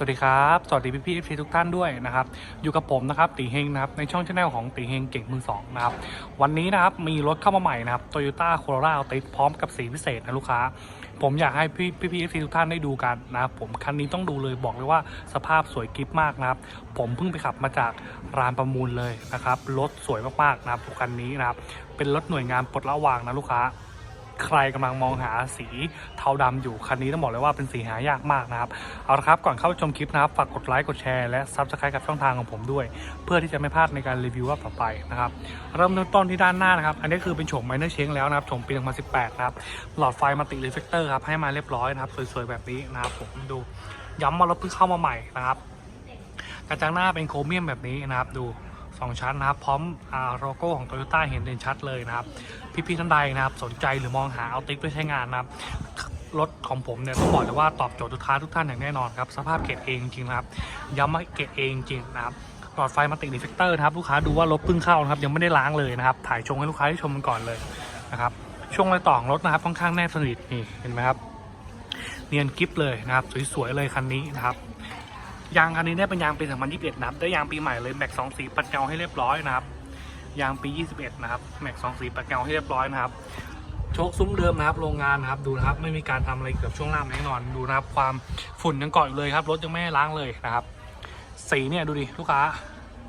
สวัสดีครับ สวัสดีพี่พี่เอฟซีทุกท่านด้วยนะครับ อยู่กับผมนะครับตีเฮงนะครับในช่องช anel ของตีเฮงเก่งมือสองนะครับ วันนี้นะครับมีรถเข้ามาใหม่นะครับ Toyota Corolla Altis พร้อมกับสีพิเศษนะลูกค้า ผมอยากให้พี่พี่พี่เอฟซีทุกท่านได้ดูกันนะครับผมคันนี้ต้องดูเลยบอกเลยว่าสภาพสวยกริฟมากนะครับ ผมเพิ่งไปขับมาจากร้านประมูลเลยนะครับรถสวยมากๆนะครับคันนี้นะครับเป็นรถหน่วยงานปลดละวางนะลูกค้า ใครกำลังมองหาสีเทาดำอยู่คันนี้ต้องบอกเลยว่าเป็นสีหายากมากนะครับเอาละครับก่อนเข้าไปชมคลิปนะครับฝากกดไลค์กดแชร์และซับสไครต์กับช่องทางของผมด้วย เพื่อที่จะไม่พลาดในการรีวิวรอบต่อไปนะครับเริ่มต้นที่ด้านหน้านะครับอันนี้คือเป็นโฉมไมเนอร์เชงแล้วนะครับโฉมปี 2018 นะครับหลอดไฟมาติดรีเฟกเตอร์ครับให้มาเรียบร้อยนะครับสวยๆแบบนี้นะครับผมดูย้ำว่ารถเพิ่งเข้ามาใหม่นะครับกระจังหน้าเป็นโครเมียมแบบนี้นะครับดู สองชั้นนะครับ พร้อมอาโลโก้ของ Toyota เห็นเด่นชัดเลยนะครับ พี่ๆท่านใดนะครับ สนใจหรือมองหาเอาติ๊กไปใช้งานนะครับรถของผมเนี่ยต้องบอกเลยว่าตอบโจทย์ลูกค้าทุกท่านอย่างแน่นอนครับสภาพเกรดเองจริงนะครับย้ำว่าเกรดเองจริงนะครับหลอดไฟมาติดรีเฟกเตอร์นะครับลูกค้าดูว่ารถเพิ่งเข้านะครับยังไม่ได้ล้างเลยนะครับถ่ายชงให้ลูกค้าได้ชมกันก่อนเลยนะครับช่วงรอยต่อของรถนะครับค่อนข้างแนบสนิทนี่เห็นไหมครับเนียนกิฟเลยนะครับสวยๆเลยคันนี้นะครับ ยางคันนี้เนี่ยเป็นยางปี 2021 นะครับ ได้ยางปีใหม่เลยแม็กสองสีปัดเงาให้เรียบร้อยนะครับ ยางปี 21 นะครับ แม็กสองสีปัดเงาให้เรียบร้อยนะครับ โชคซุ้มเดิมนะครับ โรงงานนะครับ ดูนะครับ ไม่มีการทำอะไรเกี่ยวกับช่วงล่างแน่นอน ดูนะครับ ความฝุ่นยังเกาะอยู่เลยครับ รถยังไม่ได้ล้างเลยนะครับ สีเนี่ยดูดิลูกค้า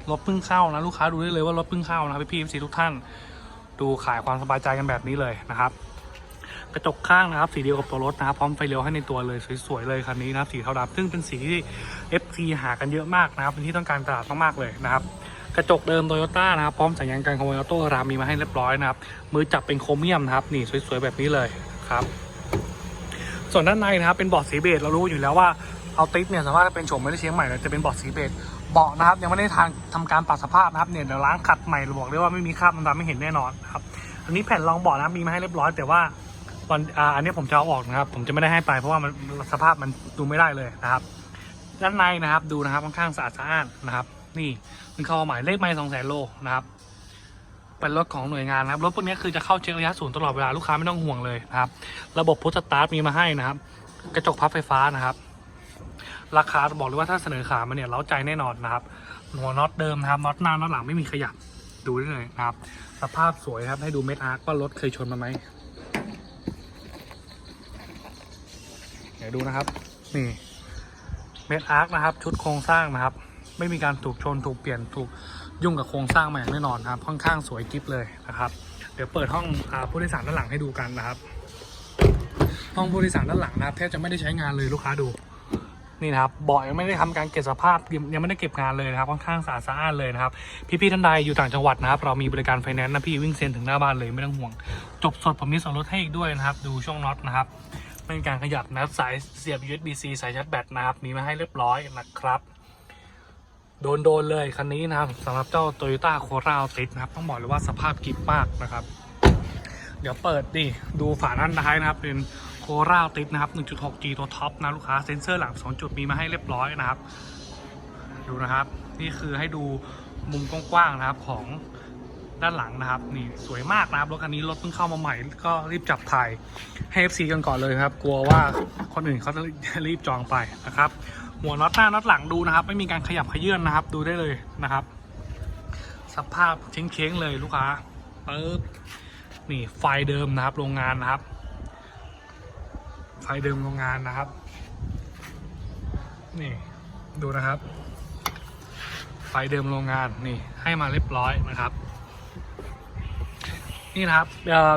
รถเพิ่งเข้านะ ลูกค้าดูได้เลยว่ารถเพิ่งเข้านะครับพี่พี่ทุกท่าน ดูขายความสบายใจกันแบบนี้เลยนะครับ กระจกข้างนะครับ สีเดียวกับตัวรถนะครับพร้อมไฟเลี้ยวให้ในตัวเลยสวยๆเลยคันนี้นะครับสีเทาดำซึ่งเป็นสีที่ FC หากันเยอะมากนะครับเป็นที่ต้องการตลาดมากๆเลยนะครับกระจกเดิมโตโยต้านะครับพร้อมสัญญาณการขโมยออโต้รามมีมาให้เรียบร้อยนะครับมือจับเป็นโครเมียมนะครับนี่สวยๆแบบนี้เลยครับ ส่วนด้านในนะครับเป็นเบาะสีเบจเรารู้อยู่แล้วว่าเอาติสเนี่ยสามารถเป็นโฉมไม่ได้เชียงใหม่เนี่ยจะเป็นเบาะสีเบจเบาะนะครับยังไม่ได้ทางทำการปรับสภาพนะครับเนี่ยเดี๋ยวล้างขัดใหม่เราบอกเลยว่าไม่มีคราบดำไม่เห็นแน่นอนครับอันนี้แผ่นรองเบาะนะมีมาให้เรียบร้อยแต่ว่า วันอ่าอันนี้ผมจะเอาออกนะครับ ผมจะไม่ได้ให้ไปเพราะว่ามันสภาพมันดูไม่ได้เลยนะครับ ด้านในนะครับดูนะครับค่อนข้างสะอาดสะอ้านนะครับ นี่เป็นเข้าหมาใหม่เลขไม่สองแสนโลนะครับเป็นรถของหน่วยงานนะครับรถพวกนี้คือจะเข้าเช็คระยะศูนย์ตลอดเวลาลูกค้าไม่ต้องห่วงเลยนะครับ ระบบพุทสตาร์ทมีมาให้นะครับ กระจกพับไฟฟ้านะครับ ราคาบอกเลยว่าถ้าเสนอขามาเนี่ยเล้าใจแน่นอนนะครับหัวน็อตเดิมนะครับน็อตหน้าน็อตหลังไม่มีขยับดูได้เลยนะครับ สภาพสวยครับให้ดูเม็ดอาร์คว่ารถเคยชนมาไหม ดี๋ยวดูนะครับ นี่เม็ดอาร์คนะครับ ชุดโครงสร้างนะครับ ไม่มีการถูกชนถูกเปลี่ยนถูกยุ่งกับโครงสร้างมาอย่างแน่นอนครับค่อนข้างสวยกิฟเลยนะครับ เดี๋ยวเปิดห้องอผู้โดยสารด้านหลังให้ดูกันนะครับ ห้องผู้โดยสารด้านหลังนะครับแทบจะไม่ได้ใช้งานเลยลูกค้าดูนี่นะครับบาะยังไม่ได้ทำการเก็บสภาพยังไม่ได้เก็บงานเลยนะครับค่อนข้างสะอาดสะอ้านเลยนะครับพี่ๆท่านใดอยู่ต่างจังหวัดนะครับเรามีบริการไฟแนนซ์นะพี่วิ่งเซ็นถึงหน้าบ้านเลยไม่ต้องห่วง จบสดผมมีส่วนลดให้อีกด้วยนะครับ ดูช่องน็อตนะครับ ไม่มีการขยับนะครับสายเสียบ USB-C สายชาร์จแบตนะครับมีมาให้เรียบร้อยนะครับ โดนโดนเลยคันนี้นะครับสำหรับเจ้า Toyota Corolla Altis นะครับ ต้องบอกเลยว่าสภาพกิฟมากนะครับ เดี๋ยวเปิดดิดูฝาด้านท้ายนะครับ เป็นโคราติดนะครับ 1.6G ตัวท็อปนะลูกค้าเซ็นเซอร์หลัง 2 จุดมีมาให้เรียบร้อยนะครับ ดูนะครับ นี่คือให้ดูมุมกว้างๆนะครับของ ด้านหลังนะครับ นี่สวยมากนะครับรถคันนี้รถเพิ่งเข้ามาใหม่ ก็รีบจับถ่ายให้ FC กันก่อนเลยครับ กลัวว่าคนอื่นเขาจะรีบจองไปนะครับหัวน็อตหน้าน็อตหลังดูนะครับ ไม่มีการขยับขยื่นนะครับ ดูได้เลยนะครับ สภาพเช้งๆเลยลูกค้าปึ๊บนี่ไฟเดิมนะครับ โรงงานนะครับ ไฟเดิมโรงงานนะครับ นี่ดูนะครับ ไฟเดิมโรงงานนี่ให้มาเรียบร้อยนะครับ นี่นะครับ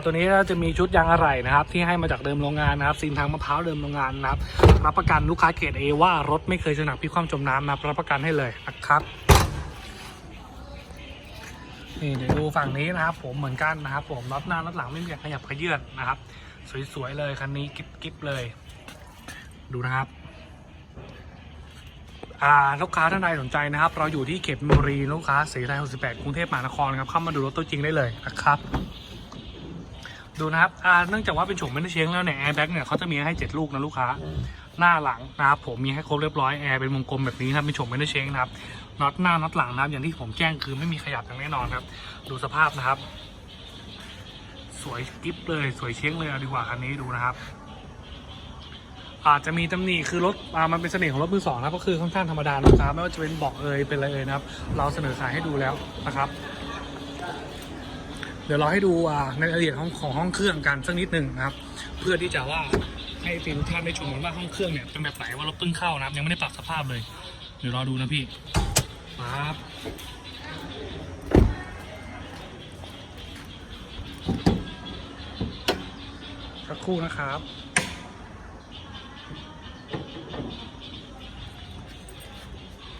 ตัวนี้จะมีชุดยางอะไหล่นะครับ ที่ให้มาจากเดิมโรงงานนะครับซีนทางมะพร้าวเดิมโรงงานนะครับ รับประกันลูกค้าเกรดเอว่ารถไม่เคยชนหนักพลิกคว่ำจมน้ำนะครับรับประกันให้เลยนะครับนี่เดี๋ยวดูฝั่งนี้นะครับ ผมเหมือนกันนะครับ ผมน็อหน้าน็อหลังไม่มีการขยับขยื่นนะครับ สวยๆเลยคันนี้กิ๊บกิ๊บเลย ดูนะครับลูกค้าท่านใดสนใจนะครับ เราอยู่ที่เขตมนบุรีลูกค้าสีไทย68กรุงเทพมหานครครับเข้ามาดูรถตัวจริงได้เลยนะครับ ดูนะครับ อ่า เนื่องจากว่าเป็นโฉมไม่ได้เช้งแล้วเนี่ยแอร์แบ็กเนี่ยเขาจะมีให้ 7 ลูกนะลูกค้า หน้าหลังนะครับผมมีให้ครบเรียบร้อยแอร์เป็นวงกลมแบบนี้ครับเป็นโฉมไม่ได้เช้งนะครับ น็อตหน้าน็อตหลังนะครับ อย่างที่ผมแจ้งคือไม่มีขยับอย่างแน่นอนครับ ดูสภาพนะครับ สวยกิ๊บเลย สวยเช้งเลยเอาดีกว่าคันนี้ดูนะครับ อาจจะมีตำหนิคือรถ อ่า มันเป็นเสน่ห์ของรถมือสองนะก็คือค่อนข้างธรรมดานะครับ ไม่ว่าจะเป็นเบาะเอยเป็นอะไรเอยนะครับ เราเสนอขายให้ดูแล้วนะครับ เดี๋ยวเราให้ดูอ่าในรายละเอียดของของห้องเครื่องกันสักนิดหนึ่งนะครับ เพื่อที่จะว่าให้ทีทุกท่านได้ชมกันว่าห้องเครื่องเนี่ยเป็นแบบไหนว่าเรถเพิ่งเข้านะครับ ยังไม่ได้ปรับสภาพเลย เดี๋ยวรอดูนะพี่ครับสักครู่นะครับ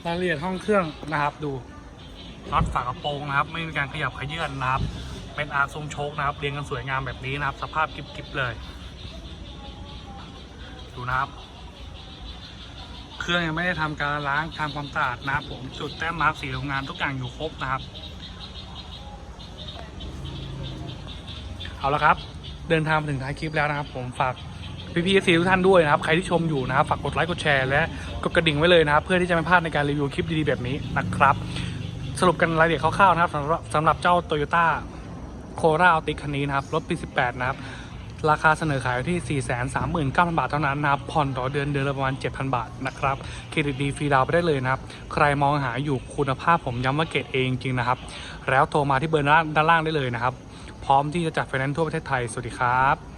รายละเอียดห้องเครื่องนะครับดูน็อตฝากระโปรงนะครับ ไม่มีการขยับขยื่นนะครับ เป็นอาร์ทรงโชคนะครับเรียงกันสวยงามแบบนี้นะครับ สภาพกิบๆเลย ดูนะครับ เครื่องยังไม่ได้ทำการล้างทำความสะอาดนะครับผมจุดแต้มมาร์กสีโรงงานทุกอย่างอยู่ครบนะครับ เอาละครับ เดินทางมาถึงท้ายคลิปแล้วนะครับ ผมฝากพี่พีซีทุกท่านด้วยนะครับ ใครที่ชมอยู่นะครับ ฝากกดไลค์ กดแชร์ และกดกระดิ่งไว้เลยนะครับ เพื่อที่จะไม่พลาดในการรีวิวคลิปดีๆแบบนี้นะครับ สรุปกันรายละเอียดคร่าวๆนะครับสำหรับสำหรับเจ้า Toyota c o r a a l t i c คันนี้นะครับ รถปี 18 นะครับ ราคาเสนอขายอยู่ที่ 439,000 บาทเท่านั้นนะครับ ผ่อนต่อเดือนเดือนละประมาณ 7,000 บาทนะครับ เครดิตดีฟรีดาวน์ไปได้เลยนะครับ ใครมองหาอยู่คุณภาพผมย้ำว่าเกรดเองจริงนะครับ แล้วโทรมาที่เบอร์ด้านล่างได้เลยนะครับ พร้อมที่จะจัดไฟแนนซ์ทั่วประเทศไทย สวัสดีครับ